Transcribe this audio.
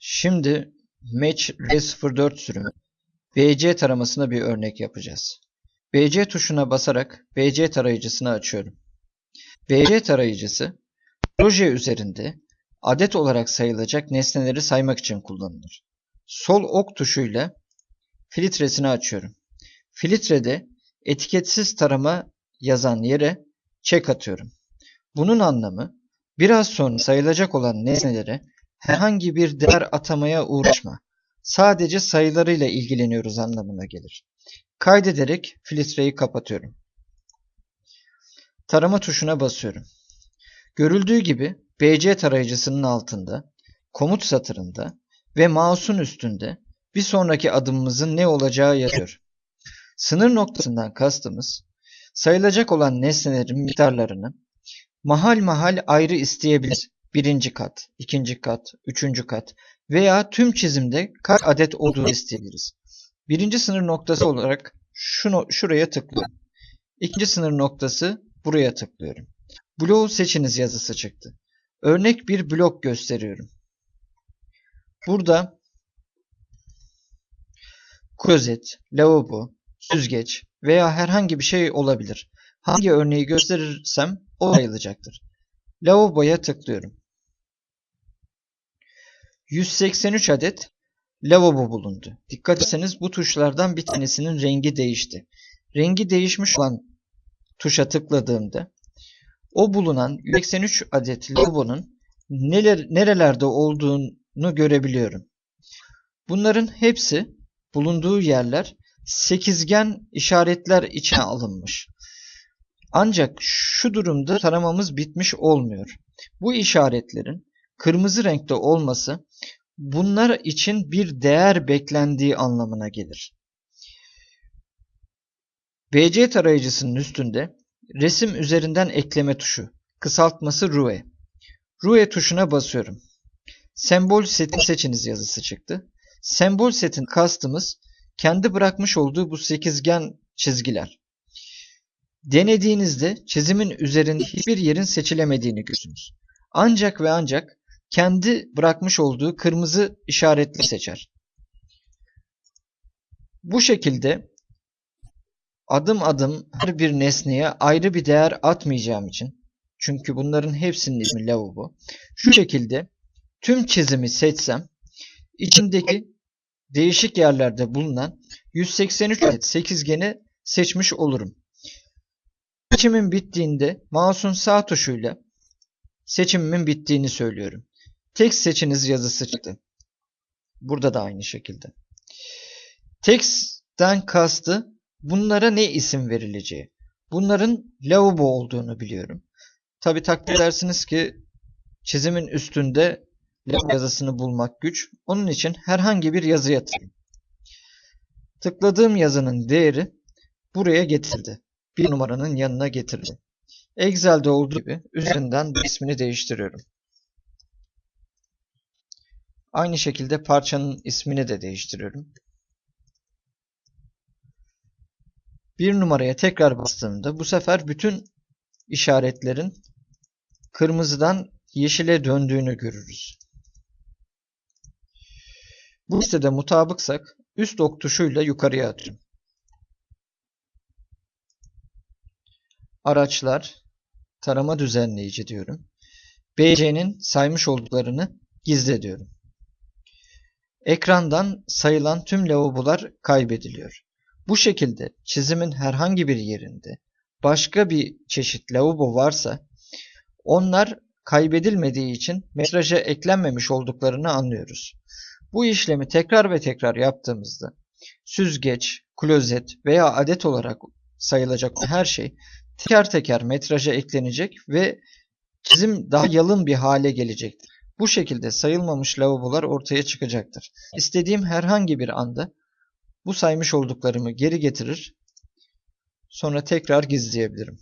Şimdi Match R04 sürümü BC taramasına bir örnek yapacağız. BC tuşuna basarak BC tarayıcısını açıyorum. BC tarayıcısı proje üzerinde adet olarak sayılacak nesneleri saymak için kullanılır. Sol ok tuşuyla filtresini açıyorum. Filtrede etiketsiz tarama yazan yere çek atıyorum. Bunun anlamı biraz sonra sayılacak olan nesnelere herhangi bir değer atamaya uğraşma. Sadece sayılarıyla ilgileniyoruz anlamına gelir. Kaydederek filtreyi kapatıyorum. Tarama tuşuna basıyorum. Görüldüğü gibi BC tarayıcısının altında, komut satırında ve mouse'un üstünde bir sonraki adımımızın ne olacağı yazıyor. Sınır noktasından kastımız sayılacak olan nesnelerin miktarlarını mahal mahal ayrı isteyebilir. Birinci kat, ikinci kat, üçüncü kat veya tüm çizimde kaç adet olduğunu isteyebiliriz. Birinci sınır noktası olarak şunu, şuraya tıklıyorum. İkinci sınır noktası buraya tıklıyorum. Bloğu seçiniz yazısı çıktı. Örnek bir blok gösteriyorum. Burada klozet, lavabo, süzgeç veya herhangi bir şey olabilir. Hangi örneği gösterirsem o sayılacaktır. Lavaboya tıklıyorum. 183 adet lavabo bulundu. Dikkat etseniz bu tuşlardan bir tanesinin rengi değişti. Rengi değişmiş olan tuşa tıkladığımda o bulunan 183 adet lavabonun neler, nerelerde olduğunu görebiliyorum. Bunların hepsi bulunduğu yerler sekizgen işaretler içine alınmış. Ancak şu durumda taramamız bitmiş olmuyor. Bu işaretlerin kırmızı renkte olması bunlar için bir değer beklendiği anlamına gelir. BC tarayıcısının üstünde resim üzerinden ekleme tuşu, kısaltması RUE. RUE tuşuna basıyorum. Sembol seti seçiniz yazısı çıktı. Sembol setin kastımız kendi bırakmış olduğu bu sekizgen çizgiler. Denediğinizde çizimin üzerinde hiçbir yerin seçilemediğini görürsünüz. Ancak ve ancak kendi bırakmış olduğu kırmızı işaretli seçer. Bu şekilde adım adım her bir nesneye ayrı bir değer atmayacağım için çünkü bunların hepsinin ismi lavabo. Şu şekilde tüm çizimi seçsem içindeki değişik yerlerde bulunan 183 adet sekizgeni seçmiş olurum. Seçimin bittiğinde mouse'un sağ tuşuyla seçimimin bittiğini söylüyorum. Tek seçiniz yazısı çıktı. Burada da aynı şekilde. Text'ten kastı bunlara ne isim verileceği. Bunların lavabo olduğunu biliyorum. Tabi takdir edersiniz ki çizimin üstünde yazısını bulmak güç. Onun için herhangi bir yazı yatırayım. Tıkladığım yazının değeri buraya getirdi. Bir numaranın yanına getirdi. Excel'de olduğu gibi üzerinden ismini değiştiriyorum. Aynı şekilde parçanın ismini de değiştiriyorum. Bir numaraya tekrar bastığımda bu sefer bütün işaretlerin kırmızıdan yeşile döndüğünü görürüz. Bu listede mutabıksak üst ok tuşuyla yukarıya atıyorum. Araçlar, tarama düzenleyici diyorum. BC'nin saymış olduklarını gizle diyorum. Ekrandan sayılan tüm lavabolar kaybediliyor. Bu şekilde çizimin herhangi bir yerinde başka bir çeşit lavabo varsa onlar kaybedilmediği için metraja eklenmemiş olduklarını anlıyoruz. Bu işlemi tekrar ve tekrar yaptığımızda süzgeç, klozet veya adet olarak sayılacak her şey teker teker metraja eklenecek ve çizim daha yalın bir hale gelecektir. Bu şekilde sayılmamış lavabolar ortaya çıkacaktır. İstediğim herhangi bir anda bu saymış olduklarımı geri getirir, sonra tekrar gizleyebilirim.